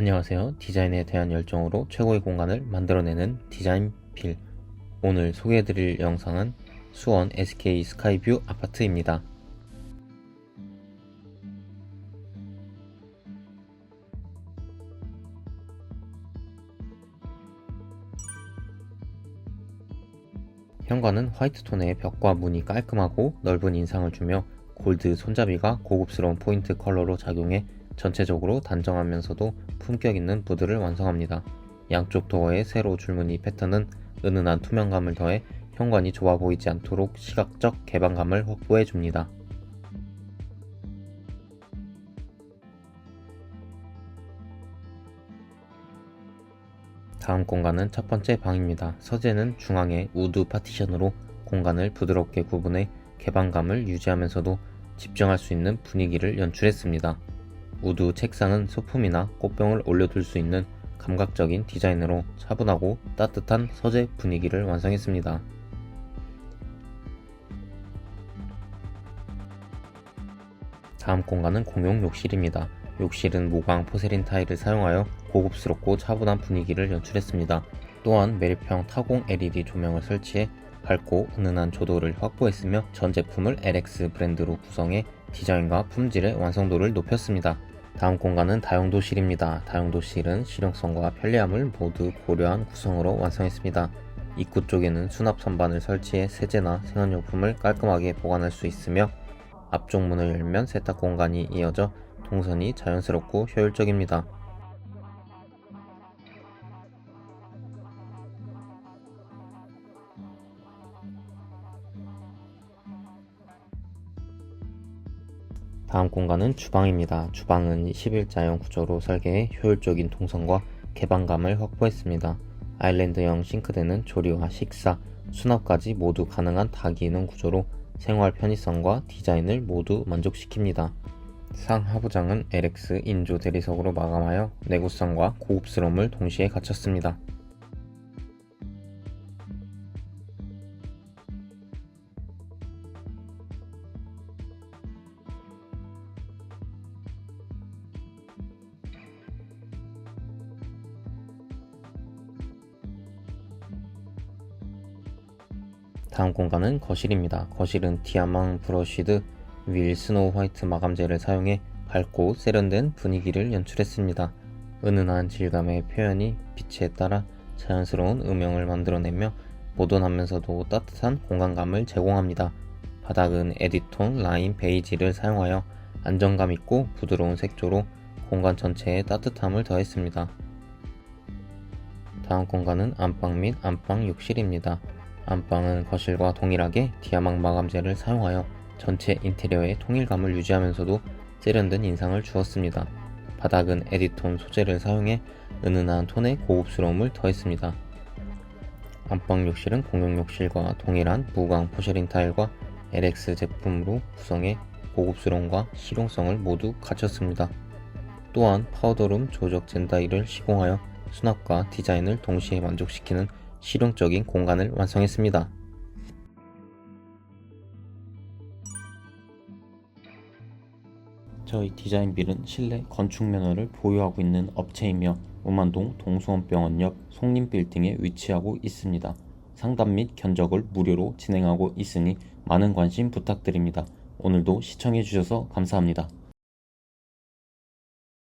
안녕하세요. 디자인에 대한 열정으로 최고의 공간을 만들어내는 디자인필. 오늘 소개해드릴 영상은 수원 SK 스카이뷰 아파트입니다. 현관은 화이트톤의 벽과 문이 깔끔하고 넓은 인상을 주며 골드 손잡이가 고급스러운 포인트 컬러로 작용해 전체적으로 단정하면서도 품격 있는 무드를 완성합니다. 양쪽 도어의 세로 줄무늬 패턴은 은은한 투명감을 더해 현관이 좁아 보이지 않도록 시각적 개방감을 확보해 줍니다. 다음 공간은 첫 번째 방입니다. 서재는 중앙에 우드 파티션으로 공간을 부드럽게 구분해 개방감을 유지하면서도 집중할 수 있는 분위기를 연출했습니다. 우드 책상은 소품이나 꽃병을 올려둘 수 있는 감각적인 디자인으로 차분하고 따뜻한 서재 분위기를 완성했습니다. 다음 공간은 공용 욕실입니다. 욕실은 무광 포세린 타일을 사용하여 고급스럽고 차분한 분위기를 연출했습니다. 또한 매립형 타공 LED 조명을 설치해 밝고 은은한 조도를 확보했으며 전 제품을 LX 브랜드로 구성해 디자인과 품질의 완성도를 높였습니다. 다음 공간은 다용도실입니다. 다용도실은 실용성과 편리함을 모두 고려한 구성으로 완성했습니다. 입구 쪽에는 수납 선반을 설치해 세제나 생활용품을 깔끔하게 보관할 수 있으며 앞쪽 문을 열면 세탁 공간이 이어져 동선이 자연스럽고 효율적입니다. 다음 공간은 주방입니다. 주방은 11자형 구조로 설계해 효율적인 동선과 개방감을 확보했습니다. 아일랜드형 싱크대는 조리와 식사, 수납까지 모두 가능한 다기능 구조로 생활 편의성과 디자인을 모두 만족시킵니다. 상하부장은 LX 인조 대리석으로 마감하여 내구성과 고급스러움을 동시에 갖췄습니다. 다음 공간은 거실입니다. 거실은 디아망 브러쉬드 윌 스노우 화이트 마감재를 사용해 밝고 세련된 분위기를 연출했습니다. 은은한 질감의 표현이 빛에 따라 자연스러운 음영을 만들어내며 모던하면서도 따뜻한 공간감을 제공합니다. 바닥은 에디톤 라인 베이지를 사용하여 안정감 있고 부드러운 색조로 공간 전체에 따뜻함을 더했습니다. 다음 공간은 안방 및 안방 욕실입니다. 안방은 거실과 동일하게 디아망 마감재를 사용하여 전체 인테리어의 통일감을 유지하면서도 세련된 인상을 주었습니다. 바닥은 에디톤 소재를 사용해 은은한 톤의 고급스러움을 더했습니다. 안방 욕실은 공용 욕실과 동일한 무광 포쉐린 타일과 LX 제품으로 구성해 고급스러움과 실용성을 모두 갖췄습니다. 또한 파우더룸 조적 젠다이를 시공하여 수납과 디자인을 동시에 만족시키는 실용적인 공간을 완성했습니다. 저희 디자인빌은 실내 건축 면허를 보유하고 있는 업체이며 우만동 동수원병원 옆 송림빌딩에 위치하고 있습니다. 상담 및 견적을 무료로 진행하고 있으니 많은 관심 부탁드립니다. 오늘도 시청해주셔서 감사합니다.